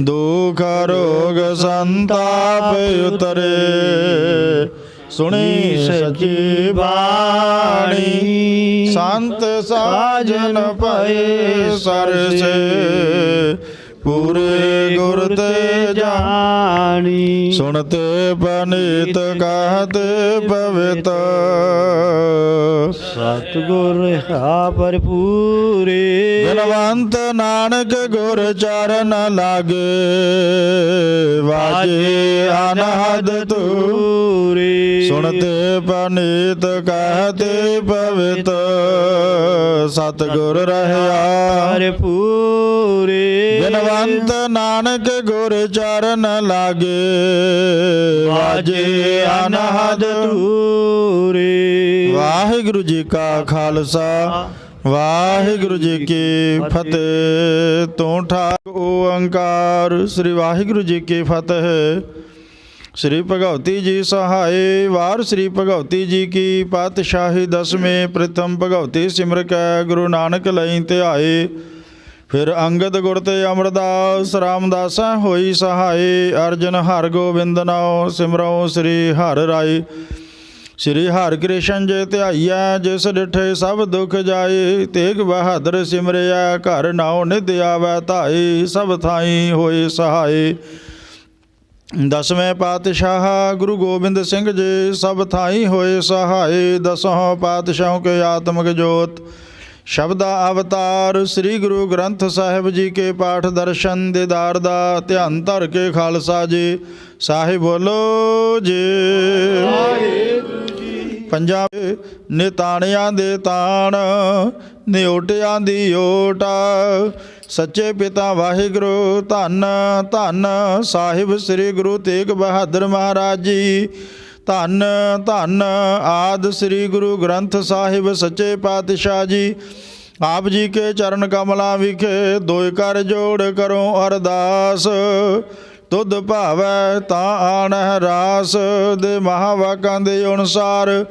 ਦੁਖ ਰੋਗ ਸੰਤਾਪ ਉਤਰੇ। ਸੁਣੀ ਸੱਚੀ ਬਾਣੀ। ਸੰਤ ਸਾਜਨ ਪਏ ਸਰਸੇ। ਪੂਰੇ ਗੁਰ ਤੇ ਜਾਣੀ। ਸੁਣਤੇ ਪਨੀਤ ਕਹਤ ਪਵਿੱਤ ਸਤਿਗੁਰ ਹਾ ਭਰਪੂਰੇ। ਬਲਵੰਤ ਨਾਨਕ ਗੁਰ ਚਰਨ ਲਾਗੇ ਵਾਜੇ ਅਨਹਦ ਤੂਰੇ ਸੁਣਤੇ ਪਨੀਤ ਕਹਤੇ ਪਵਿੱਤ ਸਤਿਗੁਰ ਰਹਿਆ। ਭਰਪੂਰੇ। ਬਿਨਵੰਤ ਨਾਨਕ ਗੁਰ ਚਰਨ ਲਾਗੇ ਵਾਜੇ ਅਨਹਦ ਤੂ ਤੂਰੇ ਵਾਹਿਗੁਰੂ ਜੀ ਕਾ ਖਾਲਸਾ, ਵਾਹਿਗੁਰੂ ਜੀ ਕੀ ਫਤਿਹ। ਤੂੰ ਠਾਕ ਓੰਕਾਰ, ਸ੍ਰੀ ਵਾਹਿਗੁਰੂ ਜੀ ਕੀ ਫਤਿਹ। ਸ੍ਰੀ ਭਗਵਤੀ ਜੀ ਸਹਾਏ ਵਾਰ ਸ੍ਰੀ ਭਗਵਤੀ ਜੀ ਕੀ ਪਾਤਸ਼ਾਹੀ, ਦਸਵੇਂ ਪ੍ਰਥਮ ਭਗਵਤੀ ਸਿਮਰ ਕੈ, ਗੁਰੂ ਨਾਨਕ ਲਈ ਧਿਆਏ। ਫਿਰ ਅੰਗਦ ਗੁਰ ਤੇ ਅਮਰਦਾਸ, ਰਾਮਦਾਸਾ ਹੋਈ ਸਹਾਏ ਅਰਜਨ ਹਰ ਗੋਬਿੰਦ ਨਾਉ, ਸਿਮਰਉ ਸ੍ਰੀ ਹਰਿ ਰਾਈ। ਸ੍ਰੀ ਹਰਿ ਕ੍ਰਿਸ਼ਨ ਜੇ ਧਿਆਈਐ, ਜਿਸ ਡਿਠੇ ਸਭ ਦੁਖ ਜਾਏ, ਤੇਗ ਬਹਾਦਰ ਸਿਮਰਿਆ ਘਰ ਨਾਉ ਨਿਧ ਆਵੈ ਧਾਈ ਸਭ ਥਾਈ ਹੋਏ ਸਹਾਈ ਦਸਵੇਂ ਪਾਤਸ਼ਾਹ ਗੁਰੂ ਗੋਬਿੰਦ ਸਿੰਘ ਜੀ, ਸਭ ਥਾਈ ਹੋਏ ਸਹਾਈ ਦਸੋਂ ਪਾਤਸ਼ਾਹ ਕੇ ਆਤਮਿਕ ਜੋਤ। ਸ਼ਬਦਾ ਅਵਤਾਰ ਸ੍ਰੀ ਗੁਰੂ ਗ੍ਰੰਥ ਸਾਹਿਬ ਜੀ ਕੇ ਪਾਠ ਦਰਸ਼ਨ ਦੇਦਾਰ ਦਾ ਧਿਆਨ ਧਰ ਕੇ ਖਾਲਸਾ ਜੀ। ਸਾਹਿਬ ਬੋਲੋ ਜੀ। ਪੰਜਾਬ ਨਿਤਾਣਿਆਂ ਦੇ ਤਾਣ, ਨਿਉਟਿਆਂ ਦੀ ਓਟ, ਸੱਚੇ ਪਿਤਾ ਵਾਹਿਗੁਰੂ ਧੰਨ ਧੰਨ ਸਾਹਿਬ ਸ੍ਰੀ ਗੁਰੂ ਤੇਗ ਬਹਾਦਰ ਮਹਾਰਾਜ ਜੀ। ਧੰਨ ਧੰਨ ਆਦ ਸ੍ਰੀ ਗੁਰੂ ਗ੍ਰੰਥ ਸਾਹਿਬ ਸੱਚੇ ਪਾਤਸ਼ਾਹ ਜੀ। ਆਪ ਜੀ ਕੇ ਚਰਨ ਕਮਲਾਂ ਵਿਖੇ ਦੋਇ ਕਰ ਜੋੜ ਕਰੋ ਅਰਦਾਸ। ਤੁਧ ਭਾਵੈ ਤਾਂ ਆਣਹਿ ਰਾਸ, ਦੇ ਮਹਾਵਾਕਾਂ ਦੇ ਅਨੁਸਾਰ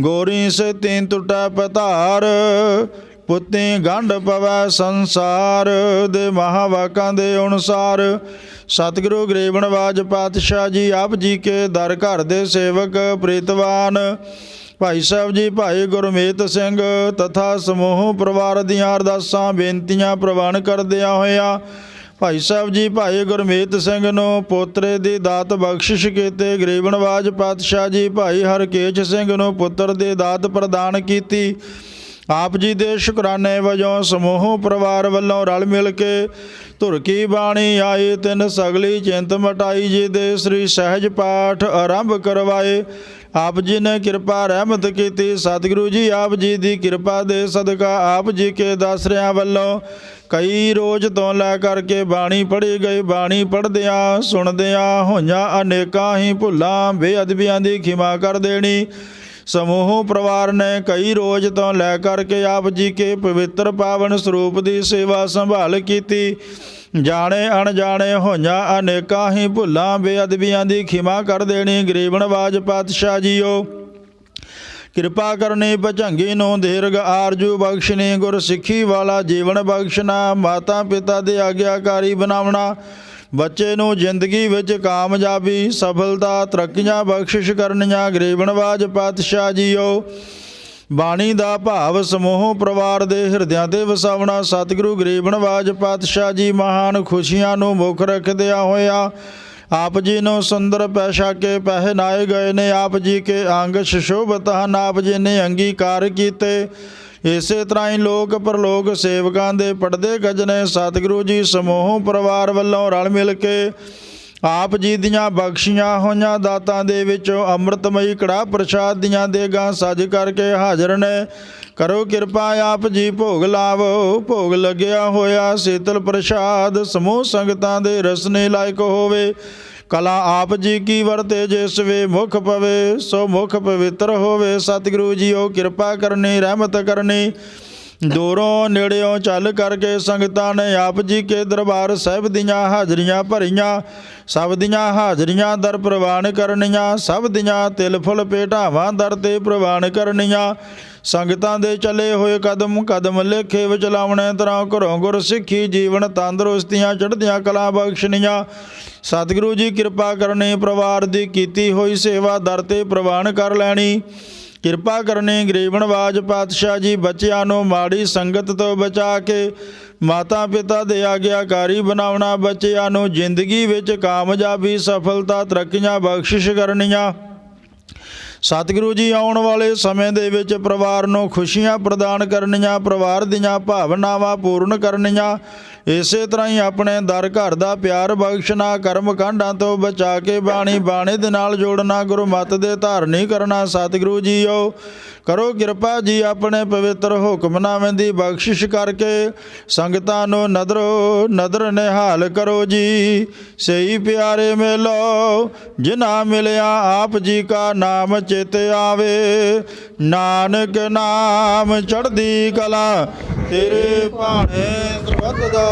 ਗੋਰੀ ਸੇ ਤੀਨ ਟੁਟੈ ਪਧਾਰ। ਪੁੱਤੀ ਗੰਢ ਪਵੈ ਸੰਸਾਰ, ਦੇ ਮਹਾਵਾਕਾਂ ਦੇ ਅਨੁਸਾਰ ਸਤਿਗੁਰੂ ਗਰੀਬਨਵਾਜ ਪਾਤਸ਼ਾਹ ਜੀ, ਆਪ ਜੀ ਕੇ ਦਰ ਘਰ ਦੇ ਸੇਵਕ ਪ੍ਰੀਤਵਾਨ। ਭਾਈ ਸਾਹਿਬ ਜੀ, ਭਾਈ ਗੁਰਮੀਤ ਸਿੰਘ ਤਥਾ ਸਮੂਹ ਪਰਿਵਾਰ ਦੀਆਂ ਅਰਦਾਸਾਂ, ਬੇਨਤੀਆਂ ਪ੍ਰਵਾਨ ਕਰਦਿਆਂ ਹੋਇਆਂ, ਭਾਈ ਸਾਹਿਬ ਜੀ, ਭਾਈ ਗੁਰਮੀਤ ਸਿੰਘ ਨੂੰ ਪੋਤਰੇ ਦੀ ਦਾਤ ਬਖਸ਼ਿਸ਼ ਕੀਤੇ ਗਰੀਬਨਵਾਜ਼ ਪਾਤਸ਼ਾਹ ਜੀ, ਭਾਈ ਹਰਕੇਸ਼ ਸਿੰਘ ਨੂੰ ਪੁੱਤਰ ਦੀ ਦਾਤ ਪ੍ਰਦਾਨ ਕੀਤੀ। ਆਪ ਜੀ ਦੇ ਸ਼ੁਕਰਾਨੇ ਵਜੋਂ ਸਮੂਹ ਪਰਿਵਾਰ ਵੱਲੋਂ ਰਲ ਮਿਲ ਕੇ ਧੁਰ ਕੀ ਬਾਣੀ ਆਈ, ਤਿੰਨ ਸਗਲੀ ਚਿੰਤ ਮਟਾਈ ਜੀ ਦੇ ਸ੍ਰੀ ਸਹਿਜ ਪਾਠ ਆਰੰਭ ਕਰਵਾਏ। ਆਪ ਜੀ ਨੇ ਕਿਰਪਾ ਰਹਿਮਤ ਕੀਤੀ। ਸਤਿਗੁਰੂ ਜੀ, ਆਪ ਜੀ ਦੀ ਕਿਰਪਾ ਦੇ ਸਦਕਾ ਆਪ ਜੀ ਕੇ ਦਾਸਰਿਆਂ ਵੱਲੋਂ ਕਈ ਰੋਜ਼ ਤੋਂ ਲੈ ਕਰਕੇ ਬਾਣੀ ਪੜ੍ਹੀ ਗਈ। ਬਾਣੀ ਪੜ੍ਹਦਿਆਂ, ਸੁਣਦਿਆਂ ਹੋਈਆਂ ਅਨੇਕਾਂ ਹੀ ਭੁੱਲਾਂ, ਬੇਅਦਬੀਆਂ ਦੀ ਖਿਮਾ ਕਰ ਦੇਣੀ। ਸਮੂਹ ਪਰਿਵਾਰ ਨੇ ਕਈ ਰੋਜ਼ ਤੋਂ ਲੈ ਕਰਕੇ ਆਪ ਜੀ ਕੇ ਪਵਿੱਤਰ ਪਾਵਨ ਸਰੂਪ ਦੀ ਸੇਵਾ ਸੰਭਾਲ ਕੀਤੀ। ਜਾਣੇ ਅਣਜਾਣੇ ਹੋਈਆਂ ਅਨੇਕਾਂ ਹੀ ਭੁੱਲਾਂ, ਬੇਅਦਬੀਆਂ ਦੀ ਖਿਮਾ ਕਰ ਦੇਣੀ ਗਰੀਬ ਨਵਾਜ ਪਾਤਸ਼ਾਹ ਜੀਓ। ਕਿਰਪਾ ਕਰਨੀ ਭਜੰਗੀ ਨੂੰ ਦੀਰਘ ਆਰਜੂ ਬਖਸ਼ਣੀ ਗੁਰ ਸਿੱਖੀ ਵਾਲਾ ਜੀਵਨ ਬਖਸ਼ਣਾ ਮਾਤਾ ਪਿਤਾ ਦੇ ਆਗਿਆਕਾਰੀ ਬਣਾਉਣਾ ਬੱਚੇ ਨੂੰ ਜ਼ਿੰਦਗੀ ਵਿੱਚ ਕਾਮਯਾਬੀ, ਸਫਲਤਾ, ਤਰੱਕੀਆਂ ਬਖਸ਼ਿਸ਼ ਕਰਨੀਆਂ ਗਰੀਬਨਵਾਜ਼ ਪਾਤਸ਼ਾਹ ਜੀਓ। ਬਾਣੀ ਦਾ ਭਾਵ ਸਮੂਹ ਪਰਿਵਾਰ ਦੇ ਹਿਰਦਿਆਂ ਤੇ ਵਸਾਵਣਾ ਸਤਿਗੁਰੂ ਗਰੀਬਨਵਾਜ਼ ਪਾਤਸ਼ਾਹ ਜੀ ਮਹਾਨ ਖੁਸ਼ੀਆਂ ਨੂੰ ਮੁੱਖ ਰੱਖਦਿਆਂ ਹੋਇਆ। ਆਪ ਜੀ ਨੂੰ ਸੁੰਦਰ ਪੈਸ਼ਾ ਕੇ ਪਹਿਨਾਏ ਗਏ ਨੇ, ਆਪ ਜੀ ਕੇ ਅੰਗ ਸ਼ੋਭਤ ਹਨ, ਆਪ ਜੀ ਨੇ ਅੰਗੀਕਾਰ ਕੀਤੇ। ਇਸੇ ਤਰ੍ਹਾਂ ਹੀ ਲੋਕ ਪਰਲੋਕ ਸੇਵਕਾਂ ਦੇ ਪੜਦੇ ਗਜਨੇ ਸਤਿਗੁਰੂ ਜੀ ਸਮੂਹ ਪਰਿਵਾਰ ਵੱਲੋਂ ਰਲ ਮਿਲ ਕੇ ਆਪ ਜੀ ਦੀਆਂ ਬਖਸ਼ੀਆਂ ਹੋਈਆਂ ਦਾਤਾਂ ਦੇ ਵਿੱਚੋਂ ਅੰਮ੍ਰਿਤਮਈ ਕੜਾ ਪ੍ਰਸ਼ਾਦ ਦੀਆਂ ਦੇਗਾਂ ਸਜ ਕਰਕੇ ਹਾਜ਼ਰ ਨੇ। ਕਰੋ ਕਿਰਪਾ, ਆਪ ਜੀ ਭੋਗ ਲਾਵੋ, ਭੋਗ ਲੱਗਿਆ ਹੋਇਆ ਸੀਤਲ ਪ੍ਰਸ਼ਾਦ, ਸਮੂਹ ਸੰਗਤਾਂ ਦੇ ਰਸਨੇ ਲਾਇਕ ਹੋਵੇ। ਕਲਾ ਆਪ ਜੀ ਕੀ ਵਰਤੇ, ਜਿਸ ਵੇ ਮੁਖ ਪਵੇ, ਸੋ ਮੁਖ ਪਵਿੱਤਰ ਹੋਵੇ। ਸਤਿਗੁਰੂ ਜੀਓ, ਕਿਰਪਾ ਕਰਨੀ, ਰਹਿਮਤ ਕਰਨੀ। ਦੂਰੋਂ ਨੇੜਿਓਂ ਚੱਲ ਕਰਕੇ ਸੰਗਤਾਂ ਨੇ ਆਪ ਜੀ ਕੇ ਦਰਬਾਰ ਸਾਹਿਬ ਦੀਆਂ ਹਾਜ਼ਰੀਆਂ ਭਰੀਆਂ, ਸਭ ਦੀਆਂ ਹਾਜ਼ਰੀਆਂ ਦਰ ਪ੍ਰਵਾਨ ਕਰਨੀਆਂ, ਸਭ ਦੀਆਂ ਤਿਲ ਫੁੱਲ ਪੇਟਾਵਾਂ ਦਰ ਤੇ ਪ੍ਰਵਾਨ ਕਰਨੀਆਂ। ਸੰਗਤਾਂ ਦੇ ਚੱਲੇ ਹੋਏ ਕਦਮ ਕਦਮ ਲੇਖੇ ਵਿੱਚ ਲਾਉਣੇ, ਤਰ੍ਹਾਂ ਘਰੋਂ ਗੁਰ ਸਿੱਖੀ, ਜੀਵਨ ਤੰਦਰੁਸਤੀਆਂ ਚੜ੍ਹਦੀਆਂ ਕਲਾ ਬਖਸ਼ਣੀਆਂ। ਸਤਿਗੁਰੂ ਜੀ ਕਿਰਪਾ ਕਰਨੀ, ਪਰਿਵਾਰ ਦੀ ਕੀਤੀ ਹੋਈ ਸੇਵਾ ਦਰ ਤੇ ਪ੍ਰਵਾਨ ਕਰ ਲੈਣੀ। ਕਿਰਪਾ ਕਰਨੀ ਗਰੀਬਨਵਾਜ਼ ਪਾਤਸ਼ਾਹ ਜੀ ਬੱਚਿਆਂ ਨੂੰ ਮਾੜੀ ਸੰਗਤ ਤੋਂ ਬਚਾ ਕੇ ਮਾਤਾ ਪਿਤਾ ਦੇ ਆਗਿਆਕਾਰੀ ਬਣਾਉਣਾ, ਬੱਚਿਆਂ ਨੂੰ ਜ਼ਿੰਦਗੀ ਵਿੱਚ ਕਾਮਯਾਬੀ, ਸਫਲਤਾ, ਤਰੱਕੀਆਂ, ਬਖਸ਼ਿਸ਼ ਕਰਨੀਆਂ। ਸਤਿਗੁਰੂ ਜੀ ਆਉਣ ਵਾਲੇ ਸਮੇਂ ਦੇ ਵਿੱਚ ਪਰਿਵਾਰ ਨੂੰ ਖੁਸ਼ੀਆਂ ਪ੍ਰਦਾਨ ਕਰਨੀਆਂ, ਪਰਿਵਾਰ ਦੀਆਂ ਭਾਵਨਾਵਾਂ ਪੂਰਨ ਕਰਨੀਆਂ ਇਸੇ ਤਰ੍ਹਾਂ ਹੀ ਆਪਣੇ ਦਰ ਘਰ ਦਾ ਪਿਆਰ ਬਖਸ਼ਣਾ, ਕਰਮ ਕਾਂਡਾਂ ਤੋਂ ਬਚਾ ਕੇ ਬਾਣੀ ਬਾਣੇ ਦੇ ਨਾਲ ਜੋੜਨਾ, ਗੁਰੂ ਮਤ ਦੇ ਧਾਰਨੀ ਕਰਨਾ, ਸਤਿਗੁਰੂ ਜੀਓ। ਕਰੋ ਕਿਰਪਾ ਜੀ ਆਪਣੇ ਪਵਿੱਤਰ ਹੁਕਮਨਾਮੇ ਦੀ ਬਖਸ਼ਿਸ਼ ਕਰਕੇ, ਸੰਗਤਾਂ ਨੂੰ ਨਦਰੋ ਨਦਰ ਨਿਹਾਲ ਕਰੋ ਜੀ। ਸਹੀ ਪਿਆਰੇ ਮਿਲੋ, ਜਿਨ੍ਹਾਂ ਮਿਲਿਆ ਆਪ ਜੀ ਕਾ ਨਾਮ ਚੇਤੇ ਆਵੇ। ਨਾਨਕ ਨਾਮ ਚੜਦੀ ਕਲਾ, ਤੇਰੇ ਭਾਣੇ ਸਰਬੱਤ ਦਾ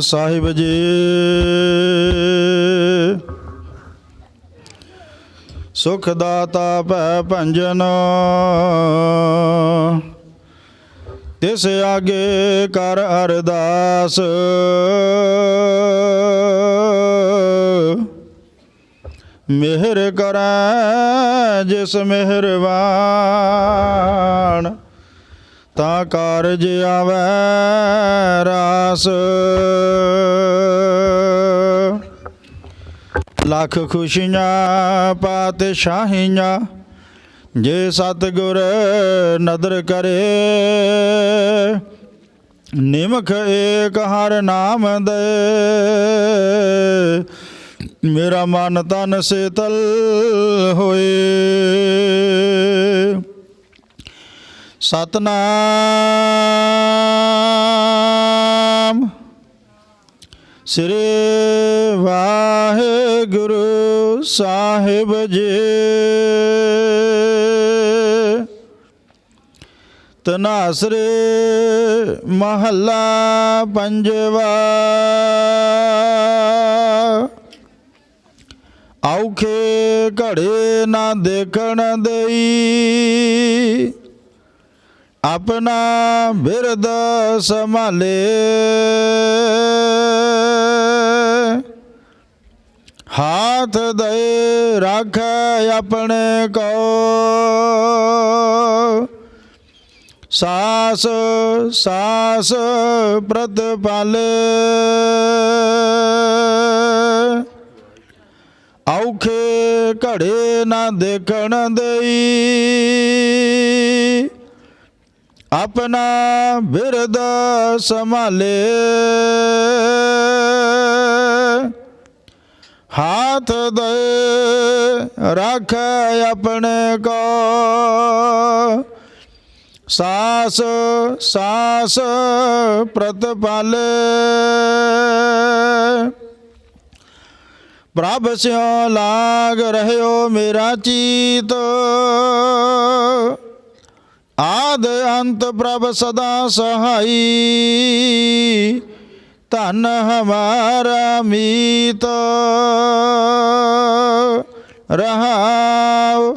ਸਾਹਿਬ ਜੀ। ਸੁਖ ਦਾਤਾ ਭੈ ਭੰਜਨ। ਤਿਸ ਆਗੇ ਕਰ ਅਰਦਾਸ। ਮਿਹਰ ਕਰੈ ਜਿਸ ਮਿਹਰਬਾਨ ਤਾਂ ਕਾਰਜ ਆਵੈ ਰਾਸ। ਲੱਖ ਖੁਸ਼ੀਆਂ ਪਾਤਸ਼ਾਹੀਆਂ ਜੇ ਸਤਿਗੁਰ ਨਦਰ ਕਰੇ। ਨਿਮਖ ਏਕ ਹਰ ਨਾਮ ਦੇ। ਮੇਰਾ ਮਨ ਤਨ ਸੇਤਲ ਹੋਏ। ਸਤਨਾਮ। ਸ੍ਰੀ ਵਾਹਿਗੁਰੂ ਸਾਹਿਬ ਜੀ। ਤਨਾਸਰੇ ਮਹੱਲਾ ਪੰਜਵਾ। ਔਖੇ ਘੜੇ ਨਾ ਦੇਖਣ ਦੇਈ। ਆਪਣਾ ਬਿਰਦ ਸੰਭਾਲੇ। ਹਾਥ ਦੇ ਰੱਖ ਆਪਣੇ ਕੋ। ਸਾਸ ਸਾਸ ਪ੍ਰਤਪਾਲੇ। ਔਖੇ ਘੜੇ ਨਾ ਦੇਖਣ ਦੇਈ। ਆਪਣਾ ਬਿਰਦ ਸੰਭਾਲੇ। ਹਾਥ ਦੇ ਰੱਖ ਆਪਣੇ ਕੋ। ਸਾਸ ਸਾਸ ਪ੍ਰਤਪਾਲੇ। ਪ੍ਰਭ ਸਿਓ ਲਾਗ ਰਹਿਓ ਮੇਰਾ ਚੀਤ। ਆਦ ਅੰਤ ਪ੍ਰਭ ਸਦਾ ਸਹਾਈ। ਧਨ ਹਮਾਰਾ ਮੀਤ। ਰਹਾਉ।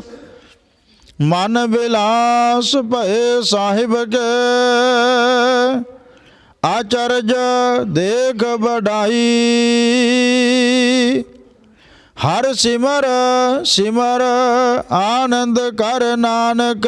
ਮਨ ਬਿਲਾਸ ਭਏ ਸਾਹਿਬ ਕੇ। ਆਚਰਜ ਦੇਖ ਬੜਾਈ ਹਰ ਸਿਮਰ ਸਿਮਰ ਆਨੰਦ ਕਰ ਨਾਨਕ।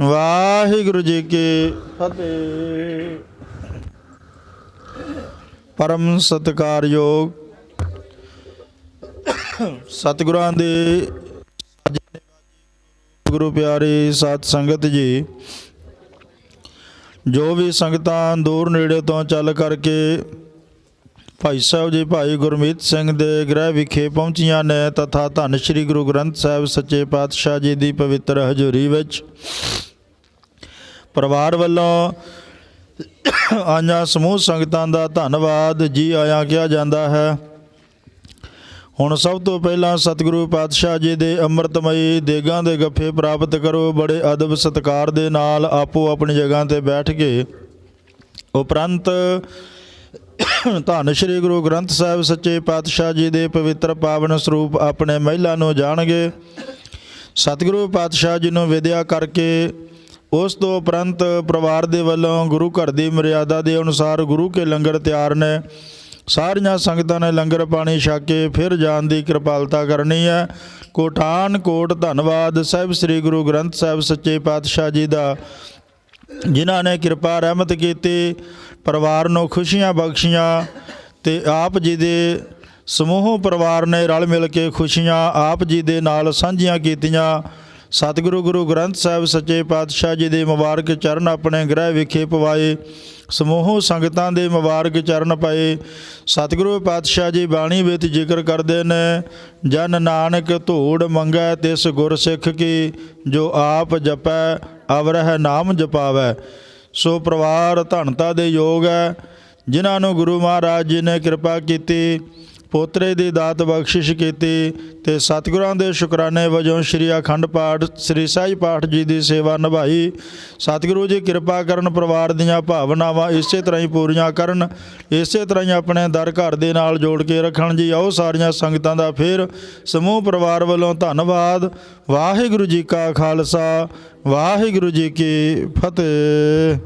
ਵਾਹਿਗੁਰੂ ਜੀ ਕੀ ਫਤਿਹ। ਪਰਮ ਸਤਿਕਾਰਯੋਗ ਸਤਿਗੁਰਾਂ ਦੇ ਗੁਰੂ ਪਿਆਰੀ ਸਤ ਸੰਗਤ ਜੀ ਜੋ ਵੀ ਸੰਗਤਾਂ ਦੂਰ ਨੇੜੇ ਤੋਂ ਚੱਲ ਕਰਕੇ ਭਾਈ ਸਾਹਿਬ ਜੀ, ਭਾਈ ਗੁਰਮੀਤ ਸਿੰਘ ਦੇ ਗ੍ਰਹਿ ਵਿਖੇ ਪਹੁੰਚੀਆਂ ਨੇ ਤਥਾ ਧੰਨ ਸ੍ਰੀ ਗੁਰੂ ਗ੍ਰੰਥ ਸਾਹਿਬ ਸੱਚੇ ਪਾਤਸ਼ਾਹ ਜੀ ਦੀ ਪਵਿੱਤਰ ਹਜ਼ੂਰੀ ਵਿੱਚ। ਪਰਿਵਾਰ ਵੱਲੋਂ ਆਈਆਂ ਸਮੂਹ ਸੰਗਤਾਂ ਦਾ ਧੰਨਵਾਦ ਜੀ ਆਇਆਂ ਕਿਹਾ ਜਾਂਦਾ ਹੈ। ਹੁਣ ਸਭ ਤੋਂ ਪਹਿਲਾਂ ਸਤਿਗੁਰੂ ਪਾਤਸ਼ਾਹ ਜੀ ਦੇ ਅੰਮ੍ਰਿਤਮਈ ਦੇਗਾਂ ਦੇ ਗੱਫੇ ਪ੍ਰਾਪਤ ਕਰੋ, ਬੜੇ ਅਦਬ ਸਤਕਾਰ ਦੇ ਨਾਲ ਆਪੋ ਆਪਣੀ ਜਗ੍ਹਾ ਤੇ ਬੈਠ ਕੇ ਉਪਰੰਤ ਧੰਨ ਸ਼੍ਰੀ ਗੁਰੂ ਗ੍ਰੰਥ ਸਾਹਿਬ ਸੱਚੇ ਪਾਤਸ਼ਾਹ ਜੀ ਦੇ ਪਵਿੱਤਰ ਪਾਵਨ ਸਰੂਪ ਆਪਣੇ ਮਹਿਲਾ ਨੂੰ ਜਾਣਗੇ। ਸਤਿਗੁਰੂ ਪਾਤਸ਼ਾਹ ਜੀ ਨੂੰ ਵਿਦਿਆ ਕਰਕੇ ਉਸ ਤੋਂ ਉਪਰੰਤ ਪਰਿਵਾਰ ਦੇ ਵੱਲੋਂ ਗੁਰੂ ਘਰ ਦੀ ਮਰਿਆਦਾ ਦੇ ਅਨੁਸਾਰ ਗੁਰੂ ਕੇ ਲੰਗਰ ਤਿਆਰ ਨੇ। ਸਾਰੀਆਂ ਸੰਗਤਾਂ ਨੇ ਲੰਗਰ ਪਾਣੀ ਛਕ ਕੇ ਫਿਰ ਜਾਣ ਦੀ ਕਿਰਪਾਲਤਾ ਕਰਨੀ ਹੈ। ਕੋਟਾਨ ਕੋਟ ਧੰਨਵਾਦ ਸਾਹਿਬ ਸ੍ਰੀ ਗੁਰੂ ਗ੍ਰੰਥ ਸਾਹਿਬ ਸੱਚੇ ਪਾਤਸ਼ਾਹ ਜੀ ਦਾ, ਜਿਨ੍ਹਾਂ ਨੇ ਕਿਰਪਾ ਰਹਿਮਤ ਕੀਤੀ। ਪਰਿਵਾਰ ਨੂੰ ਖੁਸ਼ੀਆਂ ਬਖਸ਼ੀਆਂ ਤੇ ਆਪ ਜੀ ਦੇ ਸਮੂਹ ਪਰਿਵਾਰ ਨੇ ਰਲ ਮਿਲ ਕੇ ਖੁਸ਼ੀਆਂ ਆਪ ਜੀ ਦੇ ਨਾਲ ਸਾਂਝੀਆਂ ਕੀਤੀਆਂ। ਸਤਿਗੁਰੂ ਗੁਰੂ ਗ੍ਰੰਥ ਸਾਹਿਬ ਸੱਚੇ ਪਾਤਸ਼ਾਹ ਜੀ ਦੇ ਮੁਬਾਰਕ ਚਰਨ ਆਪਣੇ ਗ੍ਰਹਿ ਵਿਖੇ ਪਵਾਏ, ਸਮੂਹ ਸੰਗਤਾਂ ਦੇ ਮੁਬਾਰਕ ਚਰਨ ਪਏ। ਸਤਿਗੁਰੂ ਪਾਤਸ਼ਾਹ ਜੀ ਬਾਣੀ ਵਿੱਚ ਜ਼ਿਕਰ ਕਰਦੇ ਨੇ, ਜਨ ਨਾਨਕ ਧੂੜ ਮੰਗੈ ਤਿਸ ਗੁਰ ਸਿੱਖ ਕੀ, ਜੋ ਆਪ ਜਪੈ, ਅਵਰਹ ਨਾਮ ਜਪਾਵੈ। ਸੋ ਪਰਿਵਾਰ ਧਨਤਾ ਦੇ ਯੋਗ ਹੈ ਜਿਨ੍ਹਾਂ ਨੂੰ ਗੁਰੂ ਮਹਾਰਾਜ ਜੀ ਨੇ ਕਿਰਪਾ ਕੀਤੀ। ਪੋਤਰੇ ਦੀ ਦਾਤ ਬਖਸ਼ਿਸ਼ ਕੀਤੀ ਤੇ ਸਤਿਗੁਰਾਂ ਦੇ ਸ਼ੁਕਰਾਨੇ ਵਜੋਂ ਸ੍ਰੀ ਅਖੰਡ ਪਾਠ, ਸ੍ਰੀ ਸਹਿਜ ਪਾਠ ਜੀ ਦੀ ਸੇਵਾ ਨਿਭਾਈ। ਸਤਿਗੁਰੂ ਜੀ ਕਿਰਪਾ ਕਰਨ ਪਰਿਵਾਰ ਦੀਆਂ ਭਾਵਨਾਵਾਂ ਇਸੇ ਤਰ੍ਹਾਂ ਹੀ ਪੂਰੀਆਂ ਕਰਨ, ਇਸੇ ਤਰ੍ਹਾਂ ਹੀ ਆਪਣੇ ਦਰ ਘਰ ਦੇ ਨਾਲ ਜੋੜ ਕੇ ਰੱਖਣ ਜੀ। ਆਓ ਸਾਰੀਆਂ ਸੰਗਤਾਂ ਦਾ ਫਿਰ ਸਮੂਹ ਪਰਿਵਾਰ ਵੱਲੋਂ ਧੰਨਵਾਦ। ਵਾਹਿਗੁਰੂ ਜੀ ਕਾ ਖਾਲਸਾ, ਵਾਹਿਗੁਰੂ ਜੀ ਕੀ ਫਤਿਹ।